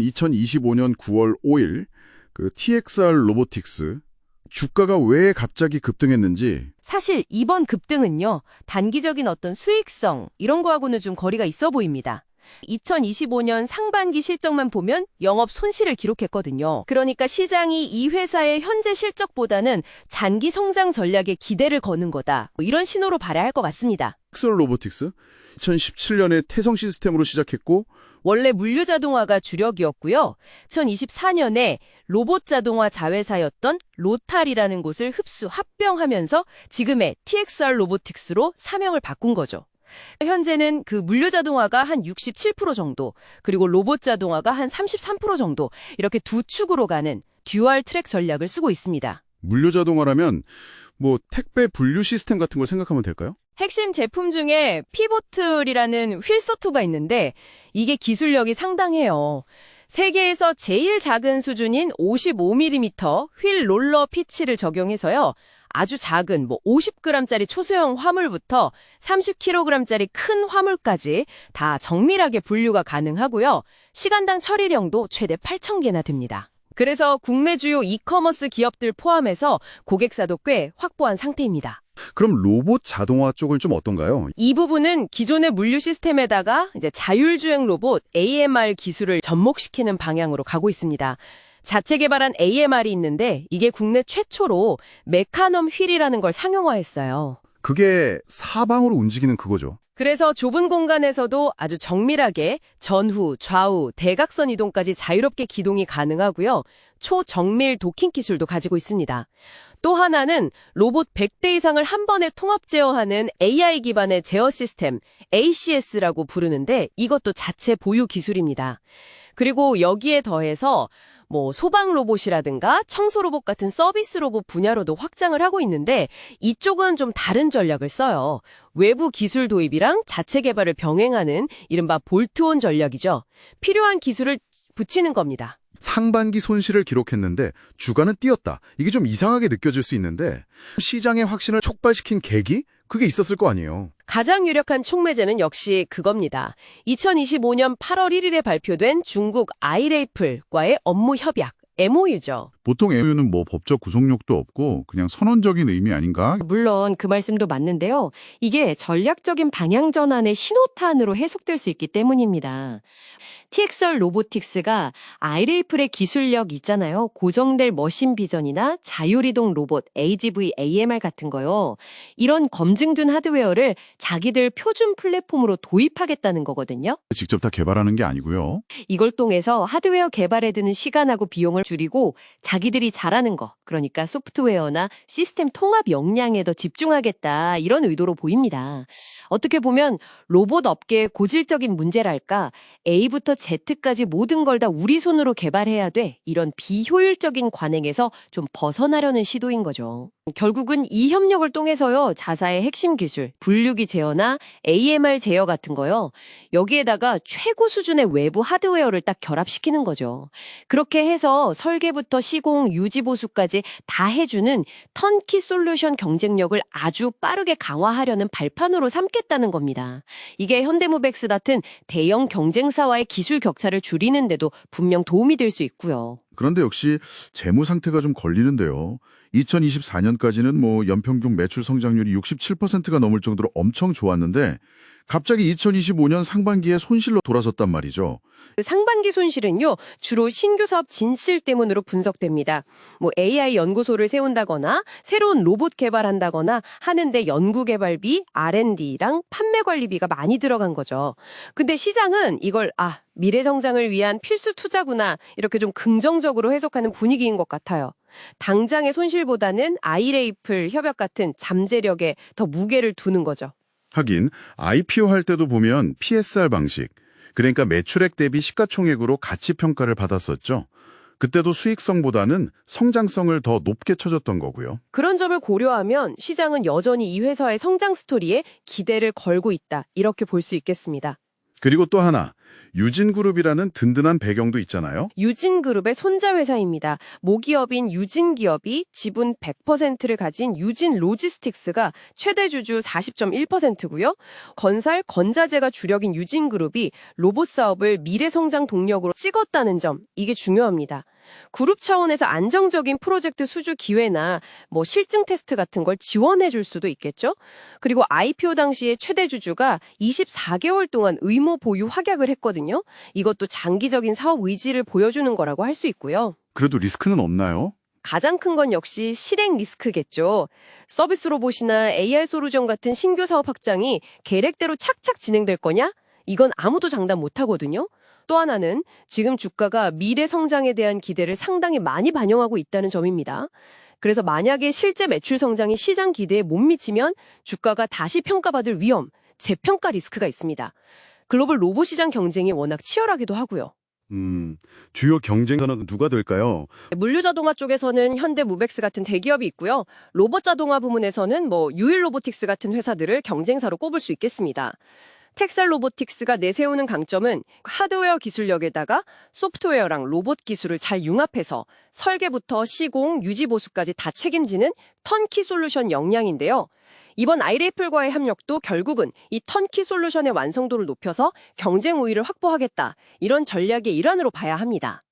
2025년 9월 5일 그 TXR 로보틱스 주가가 왜 갑자기 급등했는지 사실 이번 급등은요, 단기적인 어떤 수익성, 이런 거하고는 좀 거리가 있어 보입니다. 2025년 상반기 실적만 보면 영업 손실을 기록했거든요. 그러니까 시장이 이 회사의 현재 실적보다는 장기 성장 전략에 기대를 거는 거다. 뭐 이런 신호로 봐야 할 것 같습니다. 엑셀 로보틱스 2017년에 태성 시스템으로 시작했고 원래 물류 자동화가 주력이었고요. 2024년에 로봇 자동화 자회사였던 로탈이라는 곳을 흡수 합병하면서 지금의 TXR 로보틱스로 사명을 바꾼 거죠. 현재는 그 물류 자동화가 한 67% 정도, 그리고 로봇 자동화가 한 33% 정도 이렇게 두 축으로 가는 듀얼 트랙 전략을 쓰고 있습니다. 물류 자동화라면 뭐 택배 분류 시스템 같은 걸 생각하면 될까요? 핵심 제품 중에 피보틀이라는 휠 소토가 있는데 이게 기술력이 상당해요. 세계에서 제일 작은 수준인 55mm 휠 롤러 피치를 적용해서요. 아주 작은 뭐 50g짜리 초소형 화물부터 30kg짜리 큰 화물까지 다 정밀하게 분류가 가능하고요. 시간당 처리량도 최대 8,000개나 됩니다. 그래서 국내 주요 이커머스 기업들 포함해서 고객사도 꽤 확보한 상태입니다. 그럼 로봇 자동화 쪽은 좀 어떤가요? 이 부분은 기존의 물류 시스템에다가 이제 자율주행 로봇 AMR 기술을 접목시키는 방향으로 가고 있습니다. 자체 개발한 AMR이 있는데 이게 국내 최초로 메카넘 휠이라는 걸 상용화했어요. 그게 사방으로 움직이는 그거죠. 그래서 좁은 공간에서도 아주 정밀하게 전후, 좌우, 대각선 이동까지 자유롭게 기동이 가능하고요. 초정밀 도킹 기술도 가지고 있습니다. 또 하나는 로봇 100대 이상을 한 번에 통합 제어하는 AI 기반의 제어 시스템 ACS라고 부르는데 이것도 자체 보유 기술입니다. 그리고 여기에 더해서 뭐 소방 로봇이라든가 청소 로봇 같은 서비스 로봇 분야로도 확장을 하고 있는데 이쪽은 좀 다른 전략을 써요. 외부 기술 도입이랑 자체 개발을 병행하는 이른바 볼트온 전략이죠. 필요한 기술을 붙이는 겁니다. 상반기 손실을 기록했는데 주가는 뛰었다. 이게 좀 이상하게 느껴질 수 있는데 시장의 확신을 촉발시킨 계기? 그게 있었을 거 아니에요. 가장 유력한 촉매제는 역시 그겁니다. 2025년 8월 1일에 발표된 중국 아이레이플과의 업무 협약, MOU죠. 보통 MOU는 뭐 법적 구속력도 없고 그냥 선언적인 의미 아닌가? 물론 그 말씀도 맞는데요. 이게 전략적인 방향 전환의 신호탄으로 해석될 수 있기 때문입니다. TXR 로보틱스가 아이레이플의 기술력 있잖아요. 고정될 머신 비전이나 자율이동 로봇 AGV AMR 같은 거요. 이런 검증된 하드웨어를 자기들 표준 플랫폼으로 도입하겠다는 거거든요. 직접 다 개발하는 게 아니고요. 이걸 통해서 하드웨어 개발에 드는 시간하고 비용을 줄이고 자 기들이 잘하는 거, 그러니까 소프트웨어나 시스템 통합 역량에 더 집중하겠다 이런 의도로 보입니다. 어떻게 보면 로봇 업계의 고질적인 문제랄까 A부터 Z까지 모든 걸 다 우리 손으로 개발해야 돼 이런 비효율적인 관행에서 좀 벗어나려는 시도인 거죠. 결국은 이 협력을 통해서요 자사의 핵심 기술, 분류기 제어나 AMR 제어 같은 거요 여기에다가 최고 수준의 외부 하드웨어를 딱 결합시키는 거죠. 그렇게 해서 설계부터 시공, 유지 보수까지 다 해주는 턴키 솔루션 경쟁력을 아주 빠르게 강화하려는 발판으로 삼겠다는 겁니다. 이게 현대무백스 같은 대형 경쟁사와의 기술 격차를 줄이는데도 분명 도움이 될 수 있고요. 그런데 역시 재무 상태가 좀 걸리는데요. 2024년까지는 뭐 연평균 매출 성장률이 67%가 넘을 정도로 엄청 좋았는데 갑자기 2025년 상반기에 손실로 돌아섰단 말이죠. 그 상반기 손실은요, 주로 신규 사업 진실 때문으로 분석됩니다. 뭐 AI 연구소를 세운다거나 새로운 로봇 개발한다거나 하는데 연구 개발비, R&D랑 판매 관리비가 많이 들어간 거죠. 근데 시장은 이걸 아, 미래 성장을 위한 필수 투자구나 이렇게 좀 긍정적으로 해석하는 분위기인 것 같아요. 당장의 손실보다는 아이레이플 협약 같은 잠재력에 더 무게를 두는 거죠. 하긴 IPO 할 때도 보면 PSR 방식, 그러니까 매출액 대비 시가총액으로 가치 평가를 받았었죠. 그때도 수익성보다는 성장성을 더 높게 쳐줬던 거고요. 그런 점을 고려하면 시장은 여전히 이 회사의 성장 스토리에 기대를 걸고 있다. 이렇게 볼 수 있겠습니다. 그리고 또 하나, 유진그룹이라는 든든한 배경도 있잖아요. 유진그룹의 손자 회사입니다. 모기업인 유진기업이 지분 100%를 가진 유진 로지스틱스가 최대 주주 40.1%고요. 건설, 건자재가 주력인 유진그룹이 로봇 사업을 미래 성장 동력으로 찍었다는 점, 이게 중요합니다. 그룹 차원에서 안정적인 프로젝트 수주 기회나 뭐 실증 테스트 같은 걸 지원해 줄 수도 있겠죠. 그리고 IPO 당시에 최대 주주가 24개월 동안 의무 보유 확약을 했거든요. 이것도 장기적인 사업 의지를 보여주는 거라고 할 수 있고요. 그래도 리스크는 없나요? 가장 큰 건 역시 실행 리스크겠죠. 서비스 로봇이나 AR 소루전 같은 신규 사업 확장이 계획대로 착착 진행될 거냐? 이건 아무도 장담 못 하거든요. 또 하나는 지금 주가가 미래 성장에 대한 기대를 상당히 많이 반영하고 있다는 점입니다. 그래서 만약에 실제 매출 성장이 시장 기대에 못 미치면 주가가 다시 평가받을 위험, 재평가 리스크가 있습니다. 글로벌 로봇 시장 경쟁이 워낙 치열하기도 하고요. 음, 주요 경쟁자는 누가 될까요? 물류 자동화 쪽에서는 현대 무벡스 같은 대기업이 있고요. 로봇 자동화 부문에서는 뭐 유일 로보틱스 같은 회사들을 경쟁사로 꼽을 수 있겠습니다. 텍셀 로보틱스가 내세우는 강점은 하드웨어 기술력에다가 소프트웨어랑 로봇 기술을 잘 융합해서 설계부터 시공, 유지 보수까지 다 책임지는 턴키 솔루션 역량인데요. 이번 아이레이플과의 협력도 결국은 이 턴키 솔루션의 완성도를 높여서 경쟁 우위를 확보하겠다. 이런 전략의 일환으로 봐야 합니다.